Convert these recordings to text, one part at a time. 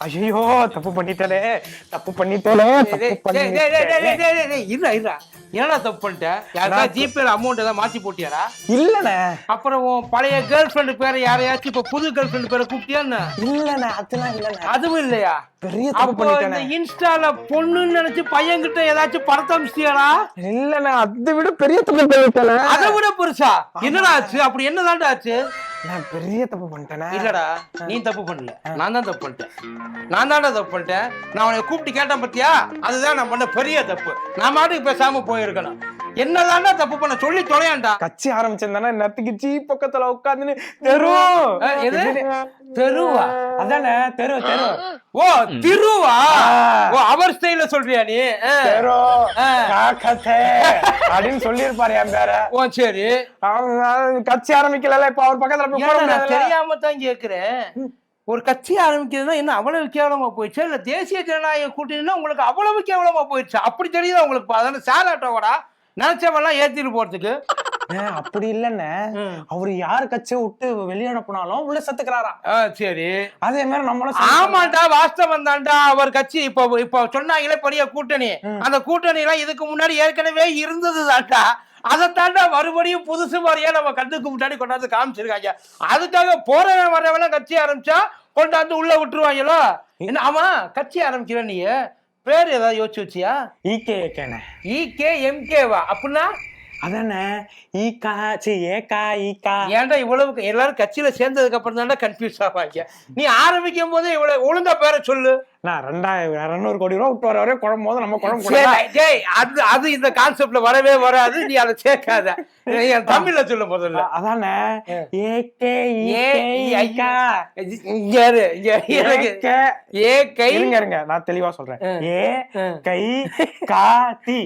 ஐயோ தப்பு பண்ணிட்டலே தப்பு டேய், இருடா, இருடா. என்னடா தப்பு பண்ணிட்ட? யாருக்கா ஜிபேல அமௌண்ட் ஏதாவது மாத்தி போட்டியாடா? இல்லண்ணே. அப்புறம் பழைய கேர்ள் ஃப்ரெண்டு பேரை யாரையாச்சும் இப்ப புது கேர்ள் ஃப்ரெண்டு பேரை கூப்பிட்டியா என்ன? இல்லண்ணே அதெல்லாம் இல்லண்ணே. அதுவும் இல்லையா? பெரிய தப்பு பண்ணிட்டேனே. இன்ஸ்டால பொண்ணுன்னு நினைச்சு பையன்கிட்ட ஏதாச்சும் படத்தை அமிச்சிட்டியாடா? இல்லண்ணே அதை விட பெரிய தப்பு பண்ணிட்டேனே. அதை விட பெருசா? என்னடா ஆச்சு? அப்படி என்னதான்டா ஆச்சு? நான் பெரிய தப்பு பண்ணிட்டேனே. இல்லடா நீ தப்பு பண்ணல. நான் தான் தப்பு பண்ணிட்டேன். நான் தான்டா தப்பு பண்ணிட்டேன். நான் உன்னை கூப்பிட்டு கேட்டேன் பத்தியா? அதுதான் நான் பண்ண பெரிய தப்பு. நான் மாட்டுக்கு பேசாம போயிருக்கணும். என்னதான்டா தப்பு பண்ண? சொல்லி தொலையாண்டா. கட்சி ஆரம்பிச்சிருந்தானே நேரத்துக்கு ஜி பக்கத்துல உட்காந்துன்னு தெரு. எது? தெருவா? அதானே தெரு தெரு. ஓ திருவா. ஓ அவர் ஸ்டைல சொல்றியா நீ. தெரு. அப்படின்னு சொல்லியிருப்பாரு என் பேர. ஓ சரி. அவங்க கட்சி ஆரம்பிக்கல இப்ப அவர் பக்கத்துல போய்? தெரியாம தான் கேக்குறேன். ஒரு கட்சி ஆரம்பிக்கிறதுனா என்ன அவ்வளவு கேவலமா போயிடுச்சு? இல்ல தேசிய ஜனநாயக கூட்டணினா உங்களுக்கு அவ்வளவு கேவலமா போயிடுச்சு? அப்படி தெரியுதா உங்களுக்கு? அதான சேலாட்டோடா நினைச்சவெல்லாம் ஏத்திட்டு போறதுக்கு. அப்படி இல்லண்ணே. ம். அவரு யாரு கட்சியை விட்டு வெளியே அனுப்புனாலும் உள்ள செத்துக்கிறாரா? சரி. அதே மாதிரி நம்மளும் ஆமாண்டா வாஸ்தவம் தான்டா அவர் கட்சி இப்ப இப்ப சொன்னாங்களே பெரிய கூட்டணி. அந்த கூட்டணி எல்லாம் இதுக்கு முன்னாடி ஏற்கனவே இருந்தது தான்டா அதை தாண்டா மறுபடியும் புதுசு மாதிரியே நம்ம கண்ணுக்கு முன்னாடி கொண்டாந்து காமிச்சிருக்காங்க. அதுக்காக போறவன் வரவெல்லாம் கட்சி ஆரம்பிச்சா கொண்டாந்து உள்ள விட்டுருவாங்களோ? என்ன ஆமா கட்சி ஆரம்பிக்கிற நீ பேர் ஏதாவது யோசிச்சு வச்சியா? ஈகே ஏகேண்ணே இகே எம்கேவா அப்படின்னா? அதானே ஈகா சி ஏகா ஈகா ஏன்டா இவ்வளவு எல்லாரும் கட்சியில சேர்ந்ததுக்கு அப்புறம் தான்டா கன்ஃபியூஸ் ஆவாங்க. நீ ஆரம்பிக்கும் போதே இவ்வளவு ஒழுங்கா பேரை சொல்லு. நான் ரெண்டாயிரம் இரநூறு கோடி ரூபா விட்டு வர வரையும் குழம்பும் போது நம்ம குழம்பு? டேய், அது அது இந்த கான்செப்ட்ல வரவே வராது நீ அதை சேர்க்காத. என் தமிழ்ல சொல்ல முதல்ல அதானே? ஏகே இங்க எனக்கு ஏ கை. இருங்க இருங்க நான் தெளிவா சொல்றேன். ஏ. கை கா தி.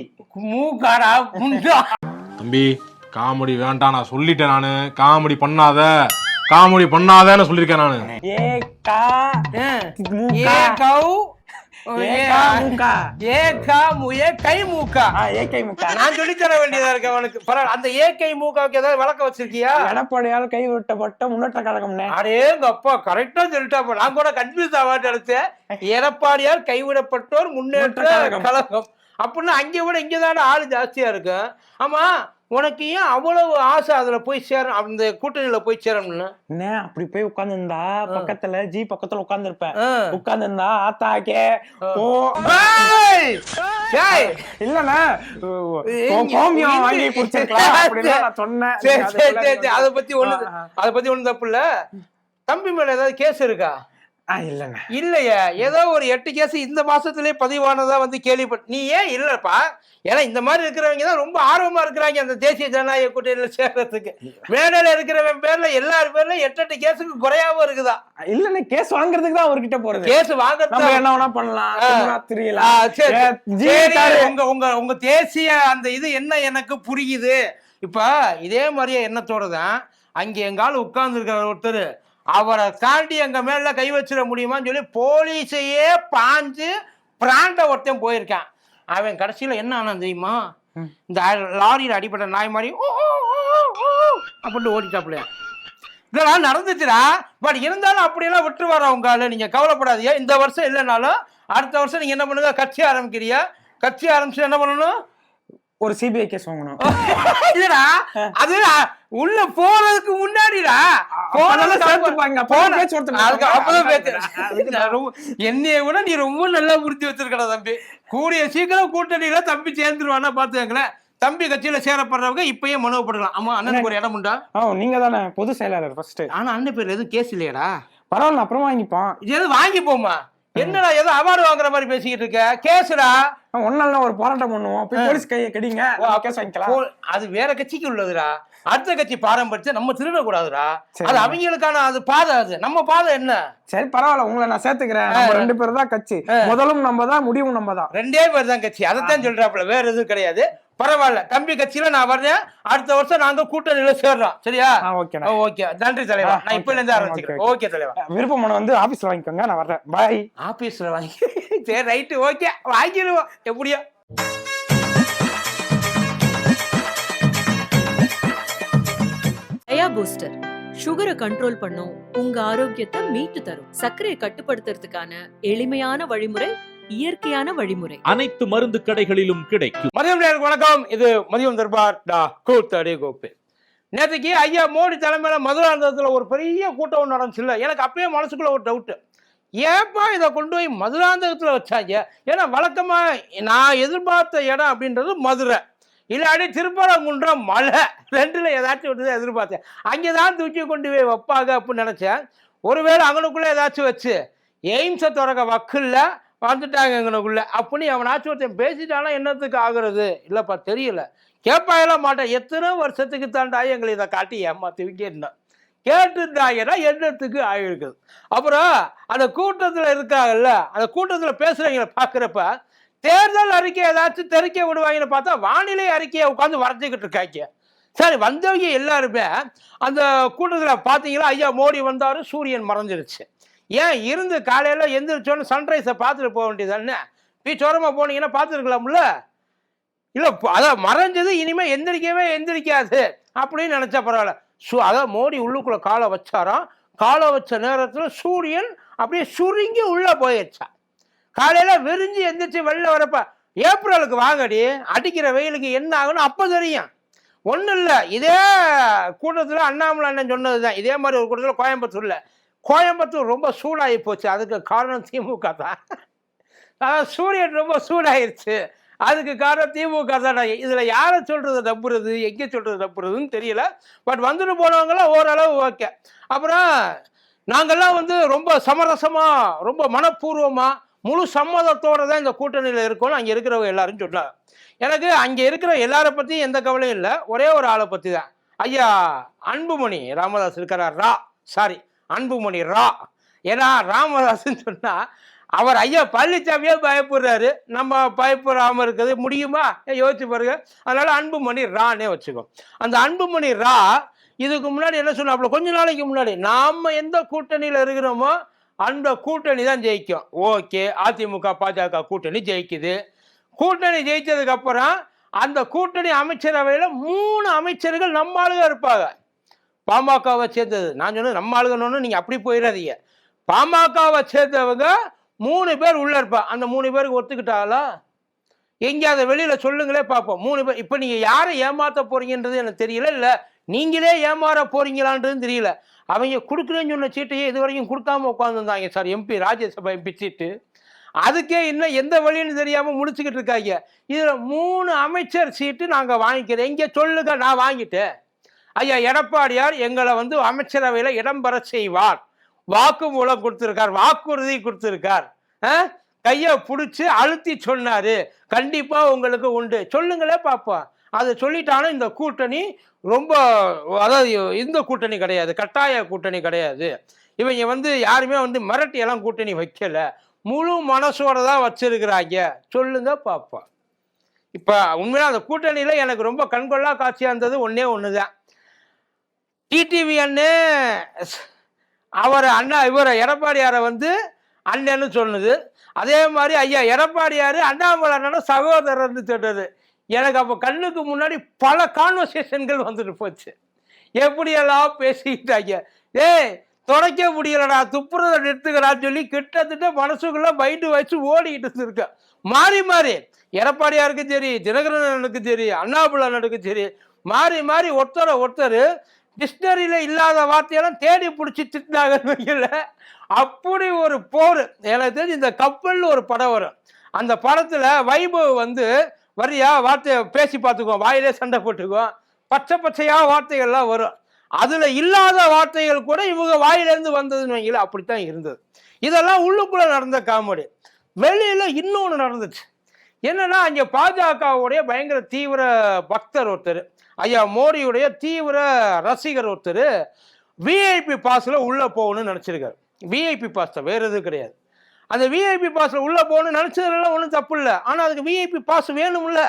மூக்காடா முண்டா தம்பி காமெடி வேண்டாம் நான் சொல்லிட்டேன் நானு. காமெடி பண்ணாத. காமெடி பண்ணாதேன்னு சொல்லியிருக்கேன் நானு. ஏ கா. ஏ மூக்கா. கௌ. ஏ கா மூக்கா. ஏ கா மு ஏ கை மூக்கா. ஆ ஏகே மூக்கா. நான் சொல்லி தர வேண்டியதா இருக்கு அவனுக்கு. பரவாயில்ல அந்த ஏ கை மூக்காவுக்கு ஏதாவது விளக்க வச்சிருக்கியா? எடப்பாடியால் கைவிட்டப்பட்ட முன்னேற்ற அடேங்க அப்பா கரெக்டா சொல்லிட்டாப்ப. நான் கூட கன்ஃபியூஸ் ஆகாட்டு நினைச்சேன். எடப்பாடியார் கைவிடப்பட்டோர் முன்னேற்ற கழகம். கழகம். அப்படின்னா அங்கே விட இங்கே தானே ஆள் ஜாஸ்தியா இருக்கு. ஆமா உனக்கு ஏன் அவ்வளவு ஆசை அதுல போய் சேர அந்த கூட்டணியில போய் சேரணும்னு என்ன? அப்படி போய் உட்கார்ந்திருந்தா பக்கத்துல ஜி பக்கத்துல உட்கார்ந்திருப்பேன். ஆ. உட்கார்ந்திருந்தா ஆத்தாக்கே. ஓ! இல்லண்ணா கோமியம் வாங்கி குடிச்சிருக்கலாம் அப்படின்னு நான் சொன்னேன். சரி. அதை பத்தி ஒண்ணு. அதை பத்தி ஒண்ணும் தப்பு இல்ல. தம்பி மேல ஏதாவது கேஸ் இருக்கா? ஆ இல்லண்ணா இல்லையே. ஏதோ ஒரு எட்டு கேஸ் இந்த மாசத்திலே பதிவானதா வந்து கேள்விப்பட்ட நீ ஏன் இல்லப்பா? ஏன்னா இந்த மாதிரி இருக்கிறவங்க தான் ரொம்ப ஆர்வமா இருக்கிறாங்க அந்த தேசிய ஜனநாயக கூட்டணியில சேர்றதுக்கு. மேடையில இருக்கிறவன் பேர்ல எல்லார் பேர்ல எட்டு எட்டு கேஸுக்கு குறையாம இருக்குதா? இல்லண்ணா கேஸ் வாங்குறதுக்கு தான் அவர்கிட்ட போறது. கேஸ் வாங்குறது என்ன வேணா பண்ணலாம். உங்க உங்க உங்க தேசிய அந்த இது என்ன எனக்கு புரியுது? இப்ப இதே மாதிரியே எண்ணத்தோட தான் அங்க எங்கால உட்கார்ந்து இருக்கிற ஒருத்தர் அவரை தாண்டி எங்க மேல கை வச்சிட முடியுமான்னு சொல்லி போலீஸையே பாஞ்சு பிராண்ட ஒருத்தன் போயிருக்கான். அவன் கடைசியில என்ன ஆனான் தெரியுமா? இந்த லாரியில் அடிப்பட்ட நாய் மாதிரி அப்படின்ட்டு ஓடிட்டாப்புல. இதெல்லாம் நடந்துச்சுடா? பட் இருந்தாலும் அப்படியெல்லாம் விட்டு வர உங்கால நீங்க கவலைப்படாதீங்க. இந்த வருஷம் இல்லைனாலும் அடுத்த வருஷம் நீங்க என்ன பண்ணுங்க கட்சி ஆரம்பிக்கிறியா? கட்சி ஆரம்பிச்சு என்ன பண்ணணும்? ஒரு சிபிஐ கேஸ் வாங்கணும். இல்லடா. அது உள்ள போறதுக்கு முன்னாடிடா. என்னைய விட நீ ரொம்ப நல்லா புரிஞ்சு வச்சிருக்கடா தம்பி. கூடிய சீக்கிரம் கூட்டணியில தம்பி சேர்ந்துருவானா பாத்துக்கங்களேன். தம்பி கட்சியில சேரப்படுறவங்க இப்பயே மனுவப்படலாம் ஆமா அண்ணனுக்கு ஒரு இடம் உண்டா? ஆ நீங்க தானே பொது செயலாளர் ஃபர்ஸ்ட் ஆனா அண்ணன் பேர்ல எதுவும் கேஸ் இல்லையாடா. பரவாயில்ல அப்புறம் வாங்கிப்பான் இது எதுவும் வாங்கி போமா என்னடா ஏதோ அவார்டு வாங்குற மாதிரி பேசிக்கிட்டு இருக்க? கேசுடா. ஒன்னால ஒரு போராட்டம் பண்ணுவோம். போலீஸ் கையை கடிங்க. கேஸ் வாங்கிக்கலாம். அது வேற கட்சிக்கு உள்ளதுடா. அடுத்த கட்சி பாரம்பரியம் நம்ம திருடக்கூடாதுடா. அது அவங்களுக்கான அது பாதை அது. நம்ம பாதை என்ன? சரி பரவாயில்ல உங்களை நான் சேர்த்துக்கிறேன். ரெண்டு பேரும் தான் கட்சி. முதலும் நம்ம தான் முடிவும் நம்ம தான். ரெண்டே பேர் தான் கட்சி. அதைத்தான் சொல்றாப்புல. வேற எதுவும் கிடையாது. பரவாயில்ல. தம்பி கட்சியில நான் வர்றேன். அடுத்த வருஷம் நாங்க கூட்டணியில சேர்றோம். சரியா. ஓகே நன்றி தலைவா. நான் இப்பல இருந்து ஆரம்பிச்சுக்கிறேன். ஓகே. தலைவா. விருப்ப மனு வந்து ஆபீஸ்ல வாங்கிக்கோங்க. நான் வர்றேன். பாய் ஆபீஸ்ல வாங்கி சரி ரைட்டு ஓகே. வாங்கிடுவோம். எப்படியோ. டயா பூஸ்டர் சுகரை கண்ட்ரோல் பண்ணும். உங்க ஆரோக்கியத்தை மீட்டு தரும். சர்க்கரையை கட்டுப்படுத்துறதுக்கான எளிமையான வழிமுறை இயற்கையான வழிமுறை. அனைத்து மருந்து கடைகளிலும் கிடைக்கும். மதியம் வணக்கம். இது மதியம் தர்பார் டா கூத்தடி கோப்பு. நேற்றுக்கு ஐயா மோடி தலைமையில மதுராந்தகத்தில் ஒரு பெரிய கூட்டம் ஒன்று நடந்துச்சுல்ல. எனக்கு அப்பயே மனசுக்குள்ள ஒரு டவுட்டு ஏப்பா இதை கொண்டு போய் மதுராந்தகத்தில் வச்சாங்க? ஏன்னா வழக்கமாக நான் எதிர்பார்த்த இடம் அப்படின்றது மதுரை. இல்லாட்டி திருப்பரங்குன்றம் மலை. ரெண்டுல ஏதாச்சும் ஒன்று தான் எதிர்பார்த்தேன். அங்கே தான் தூக்கி கொண்டு போய் வைப்பாங்க அப்படின்னு நினச்சேன். ஒருவேளை அங்கனுக்குள்ளே ஏதாச்சும் வச்சு எய்ம்ஸை திறக்க வக்கில்ல வந்துட்டாங்க எங்கனுக்குள்ள அப்படின்னு அவனாச்சும் ஒருத்தன் பேசிட்டானா என்னத்துக்கு ஆகுறது? இல்லைப்பா தெரியல. கேட்பாயெல்லாம் மாட்டேன் எத்தனை வருஷத்துக்கு தாண்டா எங்களை இதை காட்டி ஏமாத்தி என்ன கேட்டுட்டாங்கன்னா என்னத்துக்கு ஆகிருக்குது அப்புறம் அந்த கூட்டத்தில் இருக்காங்கல்ல அந்த கூட்டத்தில் பேசுகிறவங்கள பார்க்குறப்ப தேர்தல் அறிக்கை ஏதாச்சும் தெரிக்க விடுவாங்கன்னு பார்த்தா வானிலை அறிக்கையை உட்காந்து வரைஞ்சிக்கிட்டு இருக்காங்க. சரி வந்தவங்க எல்லாருமே அந்த கூட்டத்தில் பார்த்தீங்களா? ஐயா மோடி வந்தார் சூரியன் மறைஞ்சிருச்சு. ஏன் இருந்து காலையில் எந்திரிச்சோன்னு சன்ரைஸை பார்த்துட்டு போக வேண்டியது பீச்சோரமாக போனீங்கன்னா பார்த்துருக்கலாம்ல. இல்லை அதான் மறைஞ்சது இனிமேல் எந்திரிக்கவே எந்திரிக்காது அப்படின்னு நினச்சா பரவாயில்ல. சு அதான் மோடி உள்ளுக்குள்ளே காலை வச்சாராம். காலை வச்ச நேரத்தில் சூரியன் அப்படியே சுருங்கி உள்ளே போயிடுச்சா காலையில் விரிஞ்சு எந்திரிச்சு வெளில வரப்ப ஏப்ரலுக்கு வாங்கடி அடிக்கிற வெயிலுக்கு என்ன ஆகும்னு அப்போ தெரியும். ஒன்றும் இல்லை இதே கூட்டத்தில் அண்ணாமலை அண்ணன் சொன்னது தான் இதே மாதிரி ஒரு கூட்டத்தில் கோயம்புத்தூரில். கோயம்புத்தூர் ரொம்ப சூடாகி போச்சு. அதுக்கு காரணம் திமுக தான். அதான் சூரியன் ரொம்ப சூடாயிருச்சு. அதுக்கு காரணம் திமுக தான். இதில் யாரை சொல்கிறது நம்புறது எங்கே சொல்கிறது நம்புறதுன்னு தெரியல. பட் வந்துட்டு போனவங்களாம் ஓரளவு ஓகே. அப்புறம் நாங்கள்லாம் வந்து ரொம்ப சமரசமாக ரொம்ப மனப்பூர்வமாக முழு சம்மதத்தோடு தான் இந்த கூட்டணியில் இருக்கோம்னு அங்கே இருக்கிறவங்க எல்லாரும் சொன்னாங்க. எனக்கு அங்கே இருக்கிற எல்லாரை பற்றியும் எந்த கவலையும் இல்லை. ஒரே ஒரு ஆளை பற்றி தான். ஐயா அன்புமணி ராமதாஸ் இருக்கிறார்? ரா சாரி. அன்புமணி ரா ஏன்னா ராமதாஸ்ன்னு சொன்னால் அவர் ஐயா பழனிசாமியே பயப்படுறாரு. நம்ம பயப்படாமல் இருக்கிறது முடியுமா? யோசிச்சு பாருங்க. அதனால அன்புமணி ரானே வச்சுக்கோ. அந்த அன்புமணி ரா இதுக்கு முன்னாடி என்ன சொன்னாப்புல கொஞ்ச நாளைக்கு முன்னாடி நாம் எந்த கூட்டணியில் இருக்கிறோமோ அந்த கூட்டணி தான் ஜெயிக்கும். ஓகே அதிமுக பாஜக கூட்டணி ஜெயிக்குது. கூட்டணி ஜெயித்ததுக்கப்புறம் அந்த கூட்டணி அமைச்சரவையில் மூணு அமைச்சர்கள் நம்ம இருப்பாங்க. பாமகவை சேர்ந்தது நான் சொன்னது நம்ம ஆளுகணும்னு நீங்கள் அப்படி போயிடாதீங்க பாமகவை சேர்ந்தவங்க மூணு பேர் உள்ள இருப்பா. அந்த மூணு பேருக்கு ஒத்துக்கிட்டாங்களா எங்கேயாவது வெளியில சொல்லுங்களே பார்ப்போம். மூணு பேர் இப்போ நீங்க யாரை ஏமாத்த போறீங்கன்றது எனக்கு தெரியல. இல்ல நீங்களே ஏமாற போறீங்களான்றது தெரியல. அவங்க கொடுக்குறேன்னு சொன்ன சீட்டையே இது வரைக்கும் கொடுக்காம உட்காந்துருந்தாங்க sir. MP Rajya Sabha MP seat. அதுக்கே இன்னும் எந்த வழின்னு தெரியாம முடிச்சுக்கிட்டு இருக்காங்க. இதுல மூணு அமைச்சர் சீட்டு நாங்க வாங்கிக்கிறோம். எங்க சொல்லுங்க நான் வாங்கிட்டேன். ஐயா எடப்பாடியார் எங்களை வந்து அமைச்சரவையில் இடம்பெற செய்வார். வாக்குமூலம் கொடுத்துருக்கார் வாக்குறுதி கொடுத்துருக்கார். கையை பிடிச்சி அழுத்தி சொன்னார். கண்டிப்பாக உங்களுக்கு உண்டு. சொல்லுங்களே பார்ப்போம் அதை சொல்லிட்டாலும் இந்த கூட்டணி ரொம்ப அதாவது இந்த கூட்டணி கிடையாது கட்டாய கூட்டணி கிடையாது. இவங்க வந்து யாருமே வந்து மிரட்டியெல்லாம் கூட்டணி வைக்கல. முழு மனசோட தான் வச்சிருக்கிறாங்க. சொல்லுங்க பார்ப்போம் இப்போ உண்மையாக அந்த கூட்டணியில் எனக்கு ரொம்ப கண்கொள்ளா காட்சியாக இருந்தது ஒன்றே ஒன்று தான் டிடிவி அண்ணே அவர் அண்ணா இவர் எடப்பாடியாரை வந்து அண்ணன்னு சொன்னது. அதே மாதிரி ஐயா எடப்பாடியார் அண்ணாமலை அண்ணனும் சகோதரர்னு சொன்னது. எனக்கு அப்போ கண்ணுக்கு முன்னாடி பல கான்வர்சேஷன்கள் வந்துட்டு போச்சு. எப்படியெல்லாம் பேசிக்கிட்டாங்க ஏய் தொடக்க முடியலடா துப்புறதை நிறுத்துக்கிறான்னு சொல்லி கிட்டத்தட்ட மனசுக்குள்ள மைண்டு வச்சு ஓடிக்கிட்டு இருந்திருக்கேன். மாறி மாறி எடப்பாடியாருக்கும் சரி தினகரன் அண்ணனுக்கும் சரி அண்ணாபுல அண்ணனுக்கும் சரி மாறி மாறி ஒருத்தரை ஒருத்தர் டிக்ஷனரியில் இல்லாத வார்த்தையெல்லாம் தேடி பிடிச்சி திட்டினாங்கன்னு வைக்கல அப்படி ஒரு போர். எனக்கு தெரிஞ்சு இந்த கப்பல்னு ஒரு படம் வரும். அந்த படத்தில் வைபவ் வந்து வரியா வார்த்தையை பேசி பார்த்துக்குவோம் வாயிலே சண்டை போட்டுக்குவோம் பச்சை பச்சையாக வார்த்தைகள்லாம் வரும். அதில் இல்லாத வார்த்தைகள் கூட இவங்க வாயிலேருந்து வந்ததுன்னு வைங்களேன் அப்படித்தான் இருந்தது. இதெல்லாம் உள்ளுக்குள்ளே நடந்த காமெடி. வெளியில் இன்னொன்று நடந்துச்சு. என்னென்னா அங்கே பாஜகவுடைய பயங்கர தீவிர பக்தர் ஒருத்தர். ஐயா மோடியுடைய தீவிர ரசிகர் ஒருத்தர் விஐபி பாஸில் உள்ளே போகணும்னு நினச்சிருக்காரு. விஐபி பாஸ் தான் வேறு எதுவும் கிடையாது. அந்த விஐபி பாஸில் உள்ளே போகணும்னு நினச்சதுலாம் ஒன்றும் தப்பு இல்லை. ஆனால் அதுக்கு விஐபி பாஸ் வேணும்ல?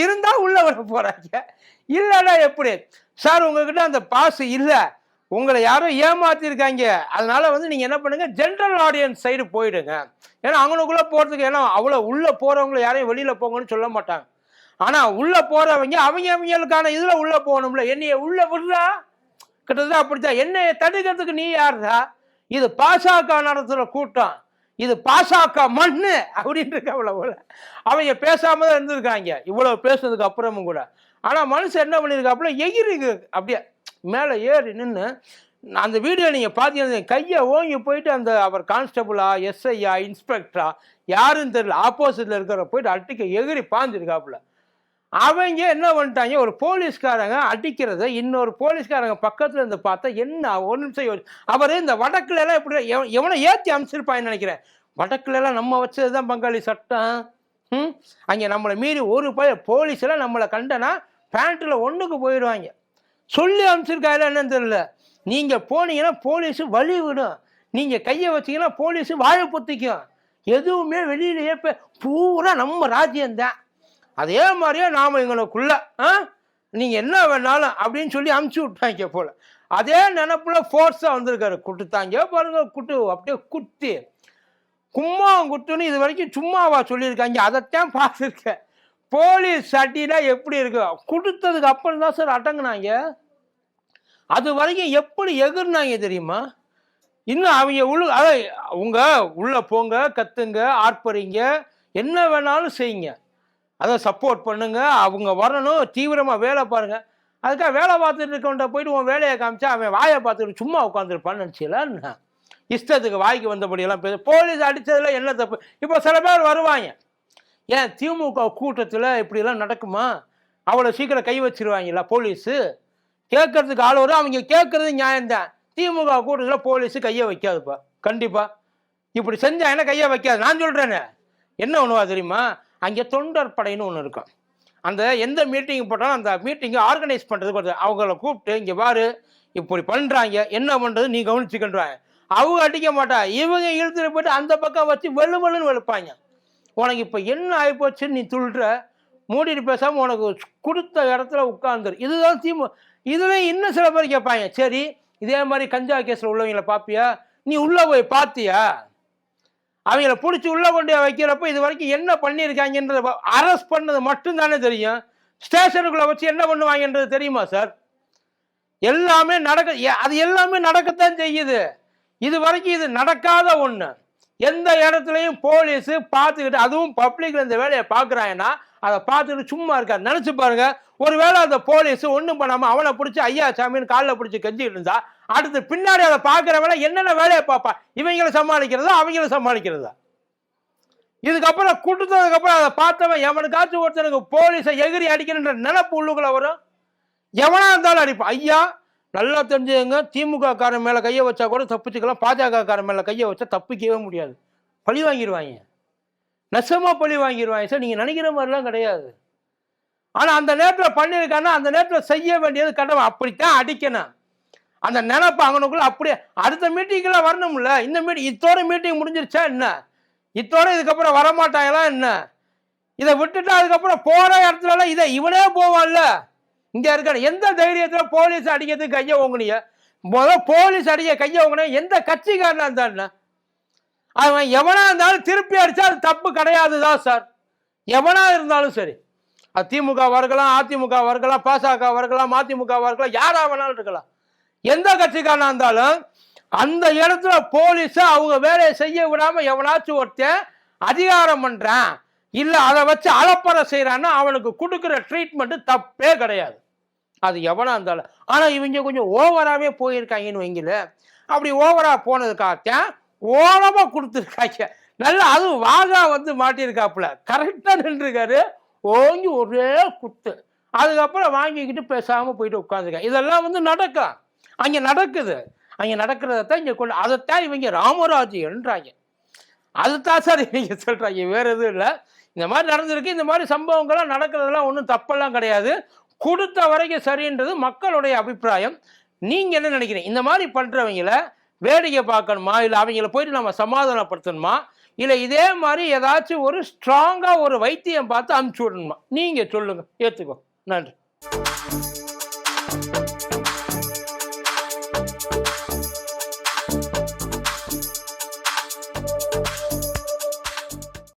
இருந்தால் உள்ளே வர போகிறாங்க இல்லைன்னா எப்படி? சார் உங்ககிட்ட அந்த பாஸ் இல்லை. உங்களை யாரோ ஏமாத்திருக்காங்க. அதனால வந்து நீங்கள் என்ன பண்ணுங்க? ஜென்ரல் ஆடியன்ஸ் சைடு போயிடுங்க. ஏன்னா அவங்களுக்குள்ளே போகிறதுக்கு ஏன்னா அவ்வளோ உள்ளே போகிறவங்களை யாரையும் வெளியில் போங்கன்னு சொல்ல மாட்டாங்க. ஆனால் உள்ளே போகிறவங்க அவங்க அவங்களுக்கான இதில் உள்ளே போகணும்ல. என்னைய உள்ளே விடுறா? கிட்டத்தட்ட அப்படித்தான். என்னைய தடுக்கிறதுக்கு நீ யாருடா இது பாசக நடத்துற கூட்டம். இது பாசக மண்ணு அப்படின்னு இருக்க போல. அவங்க பேசாம தான் இருந்திருக்காங்க. இவ்வளோ பேசுனதுக்கு அப்புறமும் கூட. ஆனால் மனுஷன் என்ன பண்ணியிருக்காப்புல எகிருக்கு அப்படியே மேலே ஏறி நின்று அந்த வீடியோ நீங்கள் பார்த்தீங்கன்னா கையை ஓங்கி போயிட்டு அந்த அவர் கான்ஸ்டபுளா எஸ்ஐயா இன்ஸ்பெக்டரா யாருன்னு தெரியல ஆப்போசிட்டில் இருக்கிற போயிட்டு அட்டிக்க எகிரி பாஞ்சிருக்காப்புல. அவங்க என்ன பண்ணிட்டாங்க? ஒரு போலீஸ்காரங்க அடிக்கிறத இன்னொரு போலீஸ்காரங்க பக்கத்தில் இருந்து பார்த்தா என்ன ஒரு நிமிஷம் அவர் இந்த வடக்குல எல்லாம் எப்படி எவனை ஏற்றி அமைச்சிருப்பான்னு நினைக்கிறேன். வடக்குல எல்லாம் நம்ம வச்சது தான் பங்காளி சட்டம். ம்? அங்கே நம்மளை மீறி ஒரு பய போலீஸெல்லாம் நம்மளை கண்டனா பேண்ட்டில் ஒன்றுக்கு போயிடுவாங்க. சொல்லி அனுப்பிச்சிருக்காரு என்னன்னு தெரியல. நீங்கள் போனீங்கன்னா போலீஸு வழி விடும். நீங்கள் கையை வச்சிங்கன்னா போலீஸு வாழை பொத்திக்கும். எதுவுமே வெளியிலேயே பே- பூரா நம்ம ராஜ்யம்தான். அதே மாதிரியே நாம் எங்களுக்குள்ள ஆ? நீங்கள் என்ன வேணாலும் அப்படின்னு சொல்லி அமுச்சு விட்டாங்க போல். அதே நினப்பில் ஃபோர்ஸாக வந்திருக்காரு. குட்டுத்தாங்க பாருங்க குட்டு அப்படியே குத்தி. கும்மா குத்துன்னு இது வரைக்கும் சும்மாவா சொல்லியிருக்காங்க. அதைத்தான் பார்த்துருக்கேன். போலீஸ் சட்டினா எப்படி இருக்கு? கொடுத்ததுக்கு அப்புறம் தான் சார் அடங்குனாங்க. அது வரைக்கும் எப்படி எகிர்னாங்க தெரியுமா? இன்னும் அவங்க உள்ள அதான் உங்க உள்ள போங்க கத்துங்க ஆர்ப்பரிங்க என்ன வேணாலும் செய்யுங்க. அதை சப்போர்ட் பண்ணுங்க. அவங்க வரணும். தீவிரமாக வேலை பாருங்க. அதுக்காக வேலை பார்த்துட்டு இருக்கவன்ட்ட போயிட்டு உன் வேலையை காமிச்சா அவன் வாயை பார்த்துட்டு சும்மா உட்காந்துருப்பான்னு நினச்சில இஷ்டத்துக்கு வாய்க்கு வந்தபடியெல்லாம் பேச போலீஸ் அடித்ததில் என்ன தப்பு? இப்போ சில பேர் வருவாங்க. ஏன் திமுக கூட்டத்தில் இப்படியெல்லாம் நடக்குமா? அவ்வளோ சீக்கிரம் கை வச்சிருவாங்களா போலீஸு? கேட்கறதுக்கு ஆள் வரும். அவங்க கேட்கறது நியாயம்தான். திமுக கூட்டத்தில் போலீஸு கையை வைக்காதுப்பா. கண்டிப்பாக இப்படி செஞ்சாங்கன்னா கையை வைக்காது? நான் சொல்கிறேனே என்ன ஒன்றுவா தெரியுமா? அங்கே தொண்டர் படைன்னு ஒன்று இருக்கும். அந்த எந்த மீட்டிங் போட்டாலும் அந்த மீட்டிங்கை ஆர்கனைஸ் பண்ணுறதுக்கு வருது அவங்கள கூப்பிட்டு இங்கே பாரு இப்படி பண்ணுறாங்க என்ன பண்ணுறது நீ கவனிச்சுக்கின்றாங்க. அவங்க அடிக்க மாட்டா இவங்க இழுத்துட்டு போயிட்டு அந்த பக்கம் வச்சு வெளு வெளுன்னு வெளுப்பாங்க. உனக்கு இப்போ என்ன ஆகிப்போச்சுன்னு நீ துள்ளுற மூடிட்டு பேசாமல் உனக்கு கொடுத்த இடத்துல உட்காந்துரு இதுதான் திமு இதுவே இன்னும் சில பேர் கேட்பாங்க. சரி இதே மாதிரி கஞ்சா கேஸில் உள்ளவங்களை பார்ப்பியா நீ உள்ளே போய் பார்த்தியா அவங்கள பிடிச்சி உள்ளே கொண்டு வைக்கிறப்ப இது வரைக்கும் என்ன பண்ணியிருக்காங்கன்றத அரெஸ்ட் பண்ணது மட்டும்தானே தெரியும். ஸ்டேஷனுக்குள்ளே வச்சு என்ன பண்ணுவாங்கன்றது தெரியுமா சார் எல்லாமே நடக்க அது எல்லாமே நடக்கத்தான் செய்யுது. இது வரைக்கும் இது நடக்காத ஒன்று எந்த இடத்துலையும் போலீஸ் பார்த்துக்கிட்டு அதுவும் பப்ளிக்ல இந்த வேலையை பார்க்குறாங்கன்னா அதை பார்த்துட்டு சும்மா இருக்காது நினச்சி பாருங்க. ஒருவேளை அந்த போலீஸ் ஒன்றும் பண்ணாமல் அவனை பிடிச்சி ஐயா சாமின்னு காலில் பிடிச்சி கஞ்சிக்கிட்டு இருந்தா அடுத்து பின்னாடி அதை பார்க்குறவன என்னென்ன வேலையை பார்ப்பான் இவங்களை சமாளிக்கிறதா அவங்கள சமாளிக்கிறதா? இதுக்கப்புறம் கொடுத்ததுக்கப்புறம் அதை பார்த்தவன் எவனுக்காச்சும் ஒருத்தனுக்கு போலீஸை எகிரி அடிக்கணுன்ற நினப்பு உள்ளுக்குள்ள வரும். எவனா இருந்தாலும் அடிப்பான் ஐயா நல்லா தெரிஞ்சுங்க திமுக காரன் மேலே கையை வச்சா கூட தப்பிச்சுக்கலாம். பாஜக காரன் மேலே கையை வச்சா தப்பிக்கவே முடியாது. பழி வாங்கிடுவாங்க நெசமாக பழி வாங்கிடுவாங்க சார் நீங்கள் நினைக்கிற மாதிரிலாம் கிடையாது. ஆனால் அந்த நேரத்தில் பண்ணியிருக்காங்கன்னா அந்த நேரத்தில் செய்ய வேண்டியது கடமை. அப்படித்தான் அடிக்கணும். அந்த நினப்பு அங்கனுக்குள்ள அப்படியே அடுத்த மீட்டிங்கெல்லாம் வரணும்ல? இந்த மீட்டிங் இத்தோட மீட்டிங் முடிஞ்சிருச்சா என்ன? இத்தோட இதுக்கப்புறம் வரமாட்டாங்களா என்ன? இதை விட்டுட்டு அதுக்கப்புறம் போகிற இடத்துலலாம் இதை இவனே போவான்ல? இங்கே இருக்க எந்த தைரியத்தில் போலீஸ் அடிக்கிறதுக்கு கையை ஓங்குனீங்க? முதல் போலீஸ் அடிக்க கையை ஓங்குன எந்த கட்சிக்காரனாக இருந்தாருன்னா அவன் எவனா இருந்தாலும் திருப்பி அடிச்சா அது தப்பு கிடையாது தான் சார்? எவனா இருந்தாலும் சரி. அதிமுக திமுக இருக்கலாம் அதிமுக இருக்கலாம் பாசக இருக்கலாம் அதிமுக இருக்கலாம் யாராக வேணாலும் இருக்கலாம். எந்த கட்சிக்காரனா இருந்தாலும் அந்த இடத்துல போலீஸ் அவங்க வேலையை செய்ய விடாம எவனாச்சும் ஒருத்தன் அதிகாரம் பண்றான் இல்ல அதை வச்சு அலப்பறை செய்யறான்னா அவனுக்கு கொடுக்குற ட்ரீட்மெண்ட் தப்பே கிடையாது. அது எவனா இருந்தாலும். ஆனா இவங்க கொஞ்சம் ஓவராகவே போயிருக்காங்கன்னு வைங்கள அப்படி ஓவரா போனதுக்காகத்தான் ஓரமா கொடுத்துருக்காங்க. நல்லா அதுவும் வாகா வந்து மாட்டியிருக்காப்புல. கரெக்டாக நின்றுருக்காரு. ஓங்கி ஒரே குத்து. அதுக்கப்புறம் வாங்கிக்கிட்டு பேசாமல் போயிட்டு உட்காந்துருக்கேன் இதெல்லாம் வந்து நடக்கும். அங்கே நடக்குது. அங்கே நடக்கிறதான் இங்கே கொண்டு அதைத்தான் இவங்க ராமராஜ்யன்றாங்க அதுதான் சார் இவங்க சொல்கிறாங்க வேற எதுவும் இல்லை. இந்த மாதிரி நடந்திருக்கு இந்த மாதிரி சம்பவங்கள்லாம் நடக்கிறதெல்லாம் ஒன்றும் தப்பெல்லாம் கிடையாது. கொடுத்த வரைக்கும் சரின்றது மக்களுடைய அபிப்பிராயம். நீங்கள் என்ன நினைக்கிறீங்க? இந்த மாதிரி பண்ணுறவங்கள வேடிக்கை பார்க்கணுமா? இல்லை அவங்கள போயிட்டு நம்ம சமாதானப்படுத்தணுமா? இல்லை இதே மாதிரி ஏதாச்சும் ஒரு ஸ்ட்ராங்காக ஒரு வைத்தியம் பார்த்து அனுப்பிச்சி விடணுமா? நீங்கள் சொல்லுங்கள் ஏற்றுக்கோ நன்றி.